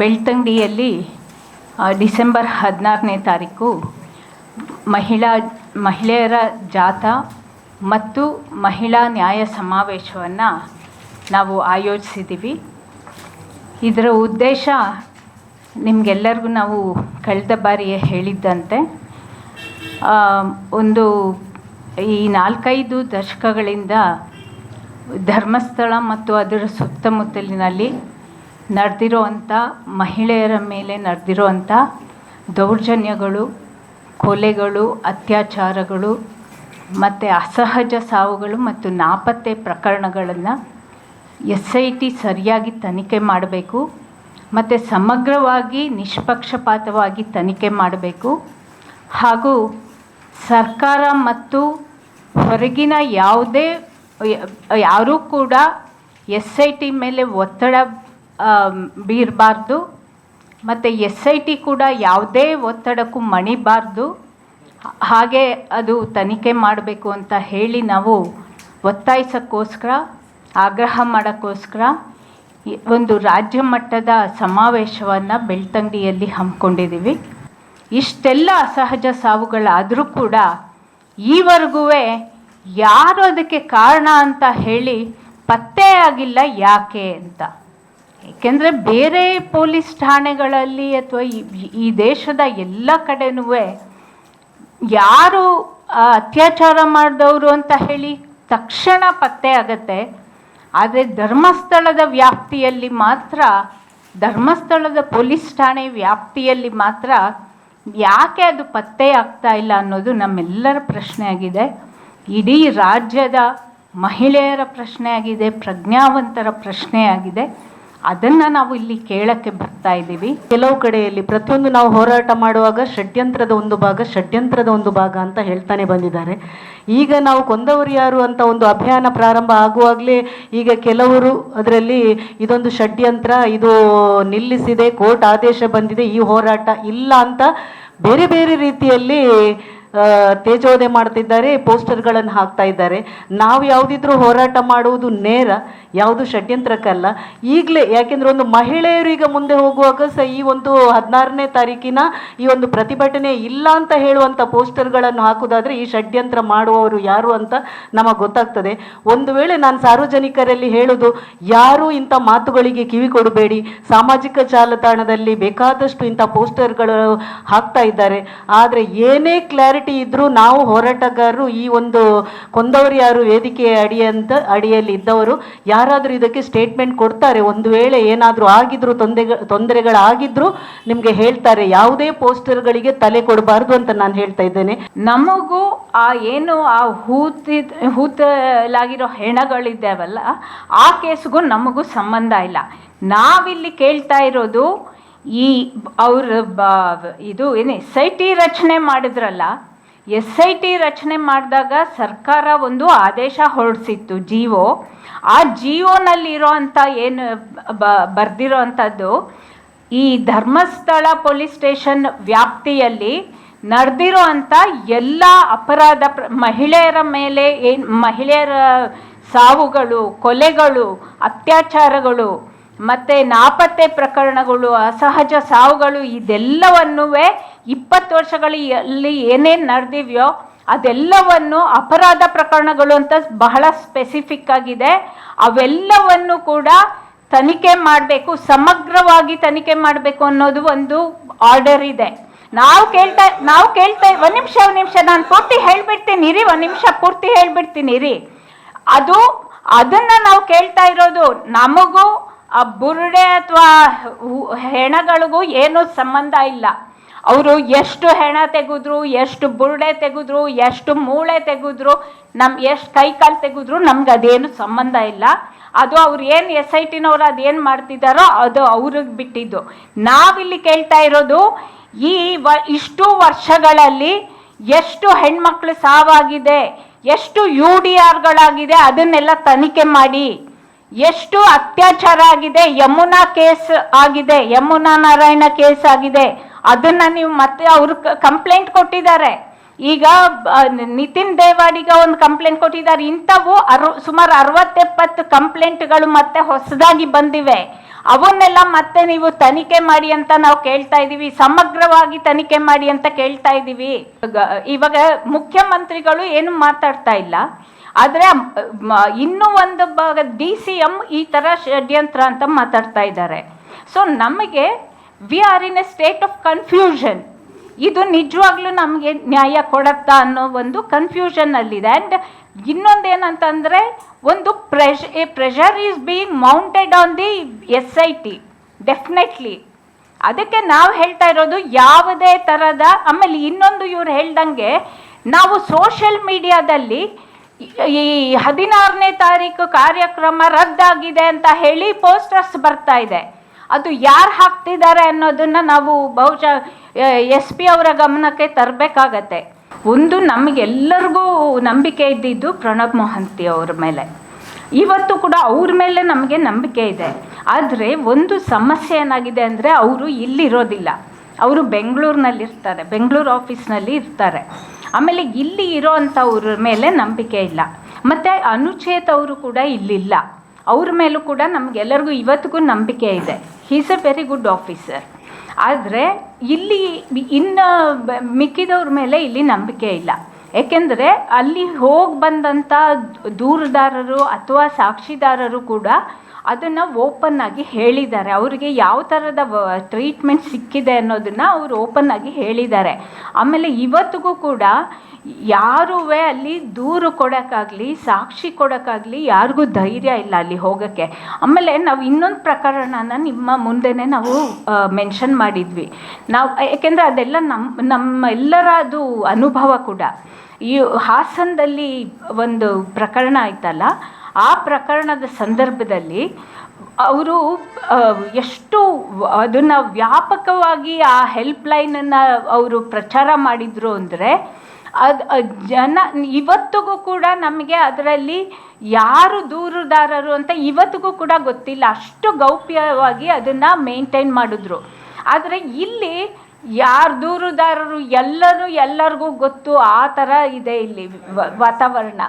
ಬೆಳ್ತಂಗಡಿಯಲ್ಲಿ December ಹದಿನಾರನೇ ತಾರೀಕು ಮಹಿಳಾ, ಮಹಿಳೆಯರ ಜಾಥಾ ಮತ್ತು ಮಹಿಳಾ ನ್ಯಾಯ ಸಮಾವೇಶವನ್ನು ನಾವು ಆಯೋಜಿಸಿದ್ದೀವಿ. ಇದರ ಉದ್ದೇಶ ನಿಮಗೆಲ್ಲರಿಗೂ ನಾವು ಕಳೆದ ಬಾರಿಯೇ ಹೇಳಿದ್ದಂತೆ ಒಂದು ಈ ನಾಲ್ಕೈದು ದಶಕಗಳಿಂದ ಧರ್ಮಸ್ಥಳ ಮತ್ತು ಅದರ ಸುತ್ತಮುತ್ತಲಿನಲ್ಲಿ ನಡೆದಿರೋವಂಥ ಮಹಿಳೆಯರ ಮೇಲೆ ನಡೆದಿರೋವಂಥ ದೌರ್ಜನ್ಯಗಳು, ಕೊಲೆಗಳು, ಅತ್ಯಾಚಾರಗಳು ಮತ್ತು ಅಸಹಜ ಸಾವುಗಳು ಮತ್ತು ನಾಪತ್ತೆ ಪ್ರಕರಣಗಳನ್ನು ಎಸ್ ಐ ಟಿ ಸರಿಯಾಗಿ ತನಿಖೆ ಮಾಡಬೇಕು ಮತ್ತು ಸಮಗ್ರವಾಗಿ, ನಿಷ್ಪಕ್ಷಪಾತವಾಗಿ ತನಿಖೆ ಮಾಡಬೇಕು ಹಾಗೂ ಸರ್ಕಾರ ಮತ್ತು ಹೊರಗಿನ ಯಾವುದೇ, ಯಾರೂ ಕೂಡ ಎಸ್ ಐ ಟಿ ಮೇಲೆ ಒತ್ತಡ ಬೀರಬಾರ್ದು. ಮತ್ತು ಎಸ್ ಐ ಟಿ ಕೂಡ ಯಾವುದೇ ಒತ್ತಡಕ್ಕೂ ಮಣಿಬಾರ್ದು. ಹಾಗೆ ಅದು ತನಿಖೆ ಮಾಡಬೇಕು ಅಂತ ಹೇಳಿ ನಾವು ಒತ್ತಾಯಿಸೋಕ್ಕೋಸ್ಕರ, ಆಗ್ರಹ ಮಾಡೋಕ್ಕೋಸ್ಕರ ಒಂದು ರಾಜ್ಯ ಮಟ್ಟದ ಸಮಾವೇಶವನ್ನು ಬೆಳ್ತಂಗಡಿಯಲ್ಲಿ ಹಮ್ಮಿಕೊಂಡಿದ್ದೀವಿ. ಇಷ್ಟೆಲ್ಲ ಅಸಹಜ ಸಾವುಗಳಾದರೂ ಕೂಡ ಈವರೆಗೂ ಯಾರು ಅದಕ್ಕೆ ಕಾರಣ ಅಂತ ಹೇಳಿ ಪತ್ತೆ ಆಗಿಲ್ಲ ಯಾಕೆ ಅಂತ. ಏಕೆಂದರೆ ಬೇರೆ ಪೊಲೀಸ್ ಠಾಣೆಗಳಲ್ಲಿ ಅಥವಾ ಈ- ದೇಶದ ಎಲ್ಲ ಕಡೆನೂ ಯಾರು ಅತ್ಯಾಚಾರ ಮಾಡಿದವರು ಅಂತ ಹೇಳಿ ತಕ್ಷಣ ಪತ್ತೆ ಆಗತ್ತೆ. ಆದರೆ ಧರ್ಮಸ್ಥಳದ ವ್ಯಾಪ್ತಿಯಲ್ಲಿ ಮಾತ್ರ, ಧರ್ಮಸ್ಥಳದ ಪೊಲೀಸ್ ಠಾಣೆ ವ್ಯಾಪ್ತಿಯಲ್ಲಿ ಮಾತ್ರ ಯಾಕೆ ಅದು ಪತ್ತೆ ಆಗ್ತಾ ಇಲ್ಲ ಅನ್ನೋದು ನಮ್ಮೆಲ್ಲರ ಪ್ರಶ್ನೆ ಆಗಿದೆ. ಇಡೀ ರಾಜ್ಯದ ಮಹಿಳೆಯರ ಪ್ರಶ್ನೆ ಆಗಿದೆ, ಪ್ರಜ್ಞಾವಂತರ ಪ್ರಶ್ನೆ ಆಗಿದೆ. ಅದನ್ನು ನಾವು ಇಲ್ಲಿ ಕೇಳಕ್ಕೆ ಬರ್ತಾ ಇದ್ದೀವಿ. ಕೆಲವು ಕಡೆಯಲ್ಲಿ ಪ್ರತಿಯೊಂದು ನಾವು ಹೋರಾಟ ಮಾಡುವಾಗ ಷಡ್ಯಂತ್ರದ ಒಂದು ಭಾಗ, ಷಡ್ಯಂತ್ರದ ಒಂದು ಭಾಗ ಅಂತ ಹೇಳ್ತಾನೆ ಬಂದಿದ್ದಾರೆ. ಈಗ ನಾವು ಕೊಂದವರು ಯಾರು ಅಂತ ಒಂದು ಅಭಿಯಾನ ಪ್ರಾರಂಭ ಆಗುವಾಗಲೇ ಈಗ ಕೆಲವರು ಅದರಲ್ಲಿ ಇದೊಂದು ಷಡ್ಯಂತ್ರ, ಇದು ನಿಲ್ಲಿಸಿದೆ, ಕೋರ್ಟ್ ಆದೇಶ ಬಂದಿದೆ, ಈ ಹೋರಾಟ ಇಲ್ಲ ಅಂತ ಬೇರೆ ಬೇರೆ ರೀತಿಯಲ್ಲಿ ತೇಜೋದೆ ಮಾಡ್ತಿದ್ದಾರೆ, ಪೋಸ್ಟರ್ಗಳನ್ನು ಹಾಕ್ತಾ ಇದ್ದಾರೆ. ನಾವು ಯಾವುದಿದ್ರೂ ಹೋರಾಟ ಮಾಡುವುದು ನೇರ, ಯಾವುದು ಷಡ್ಯಂತ್ರಕ್ಕಲ್ಲ. ಈಗಲೇ, ಯಾಕೆಂದ್ರೆ ಒಂದು ಮಹಿಳೆಯರು ಈಗ ಮುಂದೆ ಹೋಗುವಾಗ ಸಹ ಈ ಒಂದು ಹದಿನಾರನೇ ತಾರೀಕಿನ ಈ ಒಂದು ಪ್ರತಿಭಟನೆ ಇಲ್ಲ ಅಂತ ಹೇಳುವಂಥ ಪೋಸ್ಟರ್ಗಳನ್ನು ಹಾಕುವುದಾದರೆ ಈ ಷಡ್ಯಂತ್ರ ಮಾಡುವವರು ಯಾರು ಅಂತ ನಮಗೆ ಗೊತ್ತಾಗ್ತದೆ. ಒಂದು ವೇಳೆ ನಾನು ಸಾರ್ವಜನಿಕರಲ್ಲಿ ಹೇಳೋದು, ಯಾರು ಇಂಥ ಮಾತುಗಳಿಗೆ ಕಿವಿ ಕೊಡಬೇಡಿ, ಸಾಮಾಜಿಕ ಜಾಲತಾಣದಲ್ಲಿ ಬೇಕಾದಷ್ಟು ಇಂಥ ಪೋಸ್ಟರ್ಗಳು ಹಾಕ್ತಾ ಇದ್ದಾರೆ. ಆದರೆ ಏನೇ ಕ್ಲಾರಿಟಿ ಇದ್ರೂ ನಾವು ಹೋರಾಟಗಾರರು ಈ ಒಂದು ಕೊಂದವರು ಯಾರು ವೇದಿಕೆಯ ಅಡಿಯಂತ ಅಡಿಯಲ್ಲಿ ಇದ್ದವರು, ಯಾರಾದರೂ ಇದಕ್ಕೆ ಸ್ಟೇಟ್ಮೆಂಟ್ ಕೊಡ್ತಾರೆ. ಒಂದು ವೇಳೆ ಏನಾದರೂ ಆಗಿದ್ರು ತೊಂದರೆ ತೊಂದರೆಗಳಾಗಿದ್ರು ನಿಮಗೆ ಹೇಳ್ತಾರೆ. ಯಾವುದೇ ಪೋಸ್ಟರ್ಗಳಿಗೆ ತಲೆ ಕೊಡಬಾರ್ದು ಅಂತ ನಾನು ಹೇಳ್ತಾ ಇದ್ದೇನೆ. ನಮಗೂ ಆ ಏನು ಆ ಹೂತಿದ್, ಹೂತಲಾಗಿರೋ ಹೆಣಗಳಿದ್ದಾವಲ್ಲ, ಆ ಕೇಸ್ಗೂ ನಮಗೂ ಸಂಬಂಧ ಇಲ್ಲ. ನಾವಿಲ್ಲಿ ಕೇಳ್ತಾ ಇರೋದು, ಈ ಅವ್ರ ಬ, ಇದು ಏನೇ, ಸೈಟಿ ರಚನೆ ಮಾಡಿದ್ರಲ್ಲ ಎಸ್ ಐ ಟಿ ರಚನೆ ಮಾಡಿದಾಗ ಸರ್ಕಾರ ಒಂದು ಆದೇಶ ಹೊರಡಿಸಿತ್ತು. ಜಿಒ. ಆ ಜಿಒನಲ್ಲಿರೋ ಅಂಥ ಏನು ಬರ್ದಿರೋ ಅಂಥದ್ದು, ಈ ಧರ್ಮಸ್ಥಳ ಪೊಲೀಸ್ ಸ್ಟೇಷನ್ ವ್ಯಾಪ್ತಿಯಲ್ಲಿ ನಡೆದಿರೋ ಅಂಥ ಎಲ್ಲ ಅಪರಾಧ ಪ್ರ, ಮಹಿಳೆಯರ ಮೇಲೆ ಏನು, ಮಹಿಳೆಯರ ಸಾವುಗಳು, ಕೊಲೆಗಳು, ಅತ್ಯಾಚಾರಗಳು ಮತ್ತು ನಾಪತ್ತೆ ಪ್ರಕರಣಗಳು, ಅಸಹಜ ಸಾವುಗಳು ಇದೆಲ್ಲವನ್ನೂ ಇಪ್ಪತ್ತು ವರ್ಷಗಳಲ್ಲಿ ಏನೇನು ನಡೆದಿವ್ಯೋ ಅದೆಲ್ಲವನ್ನು ಅಪರಾಧ ಪ್ರಕರಣಗಳು ಅಂತ ಬಹಳ ಸ್ಪೆಸಿಫಿಕ್ ಆಗಿದೆ. ಅವೆಲ್ಲವನ್ನು ಕೂಡ ತನಿಖೆ ಮಾಡಬೇಕು, ಸಮಗ್ರವಾಗಿ ತನಿಖೆ ಮಾಡಬೇಕು ಅನ್ನೋದು ಒಂದು ಆರ್ಡರ್ ಇದೆ. ನಾವು ಕೇಳ್ತಾ ನಾವು ಕೇಳ್ತಾ, ಒಂದು ನಿಮಿಷ ಒಂದು ನಿಮಿಷ, ನಾನು ಪೂರ್ತಿ ಹೇಳ್ಬಿಡ್ತೀನಿ ರೀ ಒಂದು ನಿಮಿಷ ಪೂರ್ತಿ ಹೇಳ್ಬಿಡ್ತೀನಿ ರೀ ಅದು, ಅದನ್ನು ನಾವು ಕೇಳ್ತಾ ಇರೋದು ನಮಗೂ ಆ ಬುರುಡೆ ಅಥವಾ ಹೆಣಗಳಿಗೂ ಏನೂ ಸಂಬಂಧ ಇಲ್ಲ. ಅವರು ಎಷ್ಟು ಹೆಣ ತೆಗೆದ್ರು, ಎಷ್ಟು ಬುರುಡೆ ತೆಗೆದ್ರು, ಎಷ್ಟು ಮೂಳೆ ತೆಗೆದ್ರು, ನಮ್ ಎಷ್ಟು ಕೈ ಕಾಲು ತೆಗೆದ್ರು ನಮ್ಗೆ ಅದೇನು ಸಂಬಂಧ ಇಲ್ಲ. ಅದು ಅವ್ರು ಏನು ಎಸ್ ಐ ಟಿನವ್ರು ಅದೇನು ಮಾಡ್ತಿದ್ದಾರೋ ಅದು ಅವ್ರಿಗೆ ಬಿಟ್ಟಿದ್ದು. ನಾವಿಲ್ಲಿ ಕೇಳ್ತಾ ಇರೋದು, ಈ ವ, ಇಷ್ಟು ವರ್ಷಗಳಲ್ಲಿ ಎಷ್ಟು ಹೆಣ್ಮಕ್ಳು ಸಾವಾಗಿದೆ, ಎಷ್ಟು ಯು ಡಿ ಆರ್ಗಳಾಗಿದೆ ಅದನ್ನೆಲ್ಲ ತನಿಖೆ ಮಾಡಿ. ಎಷ್ಟು ಅತ್ಯಾಚಾರ ಆಗಿದೆ, ಯಮುನಾ ಕೇಸ್ ಆಗಿದೆ, ಯಮುನಾ ನಾರಾಯಣ ಕೇಸ್ ಆಗಿದೆ, ಅದನ್ನ ನೀವು ಮತ್ತೆ ಅವ್ರು ಕಂಪ್ಲೇಂಟ್ ಕೊಟ್ಟಿದ್ದಾರೆ. ಈಗ ನಿತಿನ್ ದೇವಾಡಿಗ ಒಂದು ಕಂಪ್ಲೇಂಟ್ ಕೊಟ್ಟಿದ್ದಾರೆ. ಇಂಥವು ಅರು, ಸುಮಾರು ಅರವತ್ತೆಪ್ಪತ್ತು ಕಂಪ್ಲೇಂಟ್ಗಳು ಮತ್ತೆ ಹೊಸದಾಗಿ ಬಂದಿವೆ. ಅವನ್ನೆಲ್ಲ ಮತ್ತೆ ನೀವು ತನಿಖೆ ಮಾಡಿ ಅಂತ ನಾವು ಕೇಳ್ತಾ ಇದ್ದೀವಿ. ಸಮಗ್ರವಾಗಿ ತನಿಖೆ ಮಾಡಿ ಅಂತ ಕೇಳ್ತಾ ಇದ್ದೀವಿ. ಇವಾಗ ಮುಖ್ಯಮಂತ್ರಿಗಳು ಏನು ಮಾತಾಡ್ತಾ ಇಲ್ಲ. ಆದರೆ ಇನ್ನೂ ಒಂದು ಭಾಗ ಡಿ ಸಿ ಎಂ ಈ ಥರ ಷಡ್ಯಂತ್ರ ಅಂತ ಮಾತಾಡ್ತಾ ಇದ್ದಾರೆ. ಸೊ ನಮಗೆ we are in a state of confusion ಇದು ನಿಜವಾಗ್ಲೂ ನಮಗೆ ನ್ಯಾಯ ಕೊಡತ್ತಾ ಅನ್ನೋ ಒಂದು ಕನ್ಫ್ಯೂಷನ್ನಲ್ಲಿದೆ ಆ್ಯಂಡ್ ಇನ್ನೊಂದೇನಂತಂದರೆ, ಒಂದು ಪ್ರೆಷ್ a pressure is being mounted on the S I T definitely ಅದಕ್ಕೆ ನಾವು ಹೇಳ್ತಾ ಇರೋದು ಯಾವುದೇ ಥರದ ಆಮೇಲೆ ಇನ್ನೊಂದು ಇವ್ರು ಹೇಳ್ದಂಗೆ, ನಾವು ಸೋಷಿಯಲ್ ಮೀಡಿಯಾದಲ್ಲಿ ಈ ಹದಿನಾರನೇ ತಾರೀಕು ಕಾರ್ಯಕ್ರಮ ರದ್ದಾಗಿದೆ ಅಂತ ಹೇಳಿ ಪೋಸ್ಟರ್ಸ್ ಬರ್ತಾ ಇದೆ. ಅದು ಯಾರು ಹಾಕ್ತಿದ್ದಾರೆ ಅನ್ನೋದನ್ನ ನಾವು ಬಹುಶಃ ಎಸ್ ಪಿ ಅವರ ಗಮನಕ್ಕೆ ತರಬೇಕಾಗತ್ತೆ. ಒಂದು ನಮಗೆಲ್ಲರಿಗೂ ನಂಬಿಕೆ ಇದ್ದಿದ್ದು ಪ್ರಣಬ್ ಮೊಹಂತಿ ಅವ್ರ ಮೇಲೆ. ಇವತ್ತು ಕೂಡ ಅವ್ರ ಮೇಲೆ ನಮಗೆ ನಂಬಿಕೆ ಇದೆ. ಆದರೆ ಒಂದು ಸಮಸ್ಯೆ ಏನಾಗಿದೆ ಅಂದರೆ ಅವರು ಇಲ್ಲಿರೋದಿಲ್ಲ. ಅವರು ಬೆಂಗಳೂರಿನಲ್ಲಿರ್ತಾರೆ, ಬೆಂಗಳೂರು ಆಫೀಸ್ನಲ್ಲಿ ಇರ್ತಾರೆ. ಆಮೇಲೆ ಇಲ್ಲಿ ಇರೋ ಅಂಥವ್ರ ಮೇಲೆ ನಂಬಿಕೆ ಇಲ್ಲ. ಮತ್ತು ಅನುಚೇತ್ ಅವರು ಕೂಡ ಇಲ್ಲಿಲ್ಲ. ಅವ್ರ ಮೇಲೂ ಕೂಡ ನಮಗೆಲ್ಲರಿಗೂ ಇವತ್ತಿಗೂ ನಂಬಿಕೆ ಇದೆ. He's a very good officer ಆದರೆ ಇಲ್ಲಿ ಇನ್ನು ಮಿಕ್ಕಿದವ್ರ ಮೇಲೆ ಇಲ್ಲಿ ನಂಬಿಕೆ ಇಲ್ಲ. ಏಕೆಂದರೆ ಅಲ್ಲಿ ಹೋಗಿ ಬಂದಂಥ ದೂರದಾರರು ಅಥವಾ ಸಾಕ್ಷಿದಾರರು ಕೂಡ ಅದನ್ನು ಓಪನ್ ಆಗಿ ಹೇಳಿದ್ದಾರೆ. ಅವರಿಗೆ ಯಾವ ಥರದ ಟ್ರೀಟ್ಮೆಂಟ್ ಸಿಕ್ಕಿದೆ ಅನ್ನೋದನ್ನು ಅವರು ಓಪನ್ ಆಗಿ ಹೇಳಿದ್ದಾರೆ. ಆಮೇಲೆ ಇವತ್ತಿಗೂ ಕೂಡ ಯಾರೂ ಅಲ್ಲಿ ದೂರು ಕೊಡೋಕ್ಕಾಗಲಿ, ಸಾಕ್ಷಿ ಕೊಡೋಕ್ಕಾಗಲಿ ಯಾರಿಗೂ ಧೈರ್ಯ ಇಲ್ಲ ಅಲ್ಲಿ ಹೋಗೋಕ್ಕೆ. ಆಮೇಲೆ ನಾವು ಇನ್ನೊಂದು ಪ್ರಕರಣನ ನಿಮ್ಮ ಮುಂದೆನೇ ನಾವು ಮೆನ್ಷನ್ ಮಾಡಿದ್ವಿ. ನಾವು ಯಾಕೆಂದರೆ ಅದೆಲ್ಲ ನಮ್ಮ ನಮ್ಮೆಲ್ಲರ ಅನುಭವ ಕೂಡ. ಈ ಹಾಸನದಲ್ಲಿ ಒಂದು ಪ್ರಕರಣ ಆಯ್ತಲ್ಲ, ಆ ಪ್ರಕರಣದ ಸಂದರ್ಭದಲ್ಲಿ ಅವರು ಎಷ್ಟು ಅದನ್ನು ವ್ಯಾಪಕವಾಗಿ ಆ ಹೆಲ್ಪ್ ಲೈನನ್ನು ಅವರು ಪ್ರಚಾರ ಮಾಡಿದರು ಅಂದರೆ ಅದು ಜನ, ಇವತ್ತಿಗೂ ಕೂಡ ನಮಗೆ ಅದರಲ್ಲಿ ಯಾರು ದೂರುದಾರರು ಅಂತ ಇವತ್ತಿಗೂ ಕೂಡ ಗೊತ್ತಿಲ್ಲ. ಅಷ್ಟು ಗೌಪ್ಯವಾಗಿ ಅದನ್ನು ಮೇಂಟೈನ್ ಮಾಡಿದ್ರು. ಆದರೆ ಇಲ್ಲಿ ಯಾರು ದೂರುದಾರರು ಎಲ್ಲರೂ ಎಲ್ಲರಿಗೂ ಗೊತ್ತು, ಆ ಥರ ಇದೆ ಇಲ್ಲಿ ವಾತಾವರಣ.